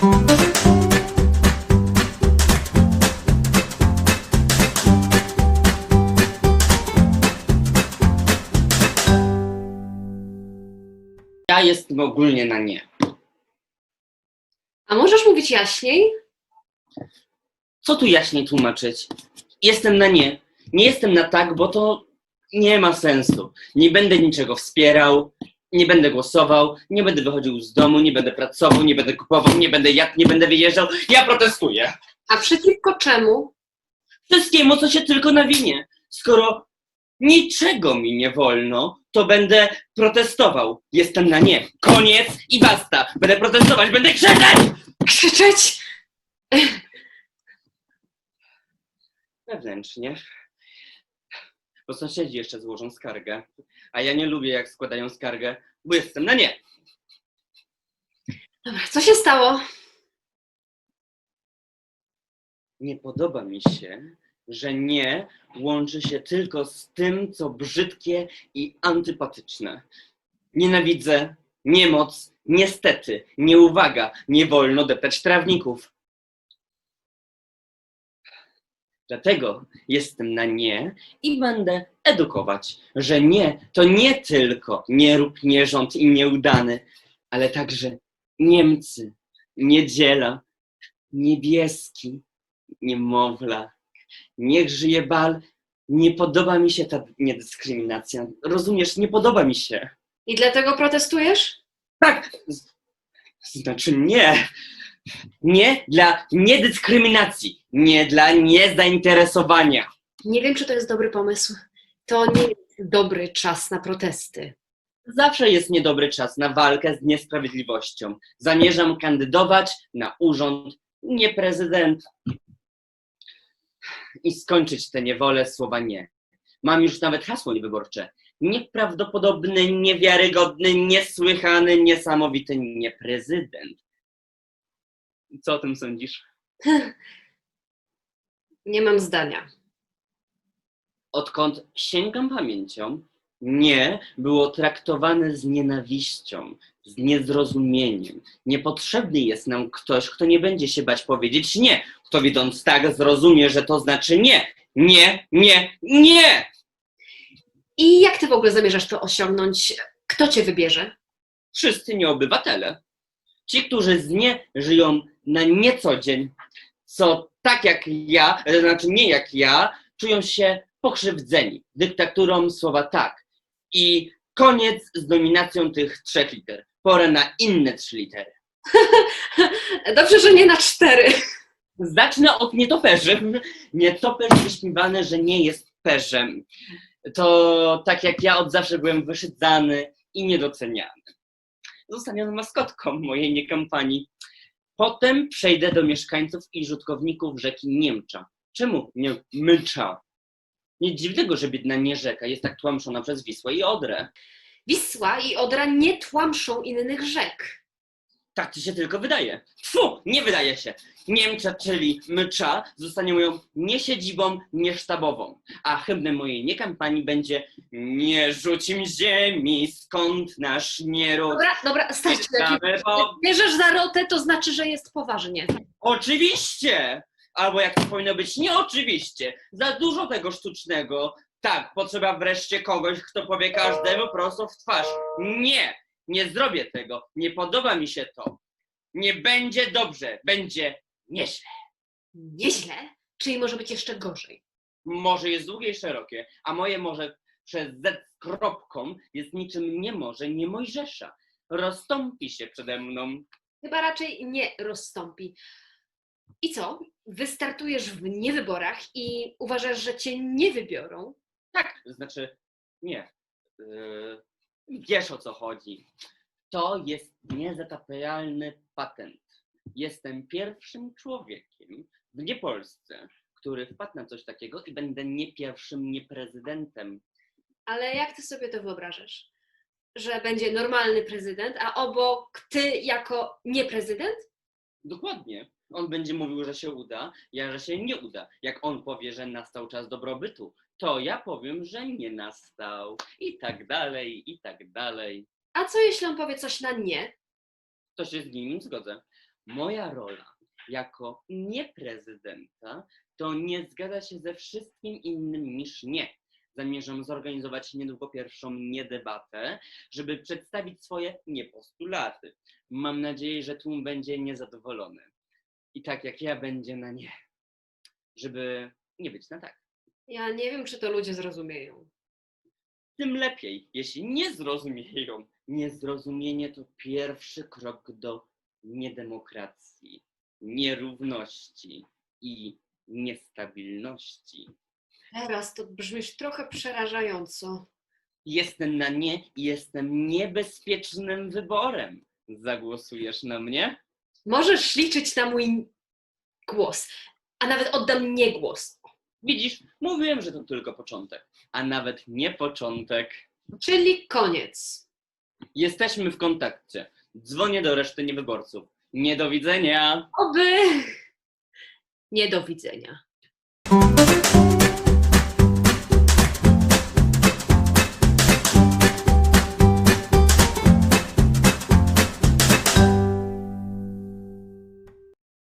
Ja jestem ogólnie na nie. A możesz mówić jaśniej? Co tu jaśniej tłumaczyć? Jestem na nie. Nie jestem na tak, bo to nie ma sensu. Nie będę niczego wspierał, nie będę głosował, nie będę wychodził z domu, nie będę pracował, nie będę kupował, nie będę jadł, nie będę wyjeżdżał. Ja protestuję. A przeciwko czemu? Wszystkiemu, co się tylko nawinie. Skoro niczego mi nie wolno, to będę protestował. Jestem na nie. Koniec i basta. Będę protestować, będę krzyczeć! Krzyczeć? Wewnętrznie. Bo sąsiedzi jeszcze złożą skargę. A ja nie lubię, jak składają skargę, bo jestem na nie. Dobra, co się stało? Nie podoba mi się, że nie łączy się tylko z tym, co brzydkie i antypatyczne. Nienawidzę, niemoc, niestety, nieuwaga, nie wolno deptać trawników. Dlatego jestem na nie i będę edukować, że nie to nie tylko nie rób nierząd i nieudany, ale także Niemcy, niedziela, niebieski, niemowla. Niech żyje bal. Nie podoba mi się ta niedyskryminacja. Rozumiesz, nie podoba mi się. I dlatego protestujesz? Tak, znaczy nie. Nie dla niedyskryminacji, nie dla niezainteresowania. Nie wiem, czy to jest dobry pomysł. To nie jest dobry czas na protesty. Zawsze jest niedobry czas na walkę z niesprawiedliwością. Zamierzam kandydować na urząd nie prezydenta. I skończyć tę niewolę słowa nie. Mam już nawet hasło niewyborcze. Nieprawdopodobny, niewiarygodny, niesłychany, niesamowity nie prezydent. Co o tym sądzisz? Nie mam zdania. Odkąd sięgam pamięcią, nie było traktowane z nienawiścią, z niezrozumieniem. Niepotrzebny jest nam ktoś, kto nie będzie się bać powiedzieć nie. Kto widząc tak zrozumie, że to znaczy nie. Nie, nie, nie! I jak ty w ogóle zamierzasz to osiągnąć? Kto cię wybierze? Wszyscy nieobywatele. Ci, którzy z nie żyją na nieco dzień, co tak jak ja, to znaczy nie jak ja, czują się pokrzywdzeni dyktaturą słowa tak. I koniec z dominacją tych trzech liter. Pora na inne trzy litery. Dobrze, że nie na cztery. Zacznę od nietoperzy. Nietoperz wyśmiewany, że nie jest perzem. To tak jak ja od zawsze byłem wyszydzany i niedoceniany. Zostanę maskotką mojej niekampanii. Potem przejdę do mieszkańców i rzutowników rzeki Niemcza. Czemu nie Mycza? Nic dziwnego, że biedna nie rzeka jest tak tłamszona przez Wisłę i Odrę. Wisła i Odra nie tłamszą innych rzek. Tak ci się tylko wydaje. Tfu, nie wydaje się. Niemcza, czyli mycza, zostanie moją nie siedzibą, nie sztabową. A hymnem mojej niekampanii będzie Nie rzucim ziemi, skąd nasz nieród. Dobra, dobra, starczy. Mamy po... Bierzesz za rotę, to znaczy, że jest poważnie. Oczywiście! Albo jak to powinno być, nie oczywiście. Za dużo tego sztucznego. Tak, potrzeba wreszcie kogoś, kto powie każdemu prosto w twarz. Nie, nie zrobię tego. Nie podoba mi się to. Nie będzie dobrze, będzie nieźle. Nieźle, czyli może być jeszcze gorzej. Morze jest długie i szerokie, a moje morze przez Z z kropką jest niczym nie morze, nie Mojżesza. Rozstąpi się przede mną. Chyba raczej nie rozstąpi. I co? Wystartujesz w niewyborach i uważasz, że cię nie wybiorą? Tak, znaczy, nie. Yy, wiesz o co chodzi. To jest niezatapialny patent. Jestem pierwszym człowiekiem w niepolsce, który wpadł na coś takiego i będę nie pierwszym nie prezydentem. Ale jak ty sobie to wyobrażasz? Że będzie normalny prezydent, a obok ty jako nieprezydent? Dokładnie. On będzie mówił, że się uda, ja, że się nie uda. Jak on powie, że nastał czas dobrobytu, to ja powiem, że nie nastał. I tak dalej, i tak dalej. A co jeśli on powie coś na nie? To się z nim zgodzę. Moja rola jako nieprezydenta to nie zgadza się ze wszystkim innym niż nie. Zamierzam zorganizować niedługo pierwszą niedebatę, żeby przedstawić swoje niepostulaty. Mam nadzieję, że tłum będzie niezadowolony. I tak jak ja będzie na nie. Żeby nie być na tak. Ja nie wiem, czy to ludzie zrozumieją. Tym lepiej, jeśli nie zrozumieją. Niezrozumienie to pierwszy krok do niedemokracji, nierówności i niestabilności. Teraz to brzmisz trochę przerażająco. Jestem na nie i jestem niebezpiecznym wyborem. Zagłosujesz na mnie? Możesz liczyć na mój głos, a nawet oddam nie głos. Widzisz, mówiłem, że to tylko początek, a nawet nie początek. Czyli koniec. Jesteśmy w kontakcie. Dzwonię do reszty niewyborców. Nie do widzenia. Oby. Nie do widzenia.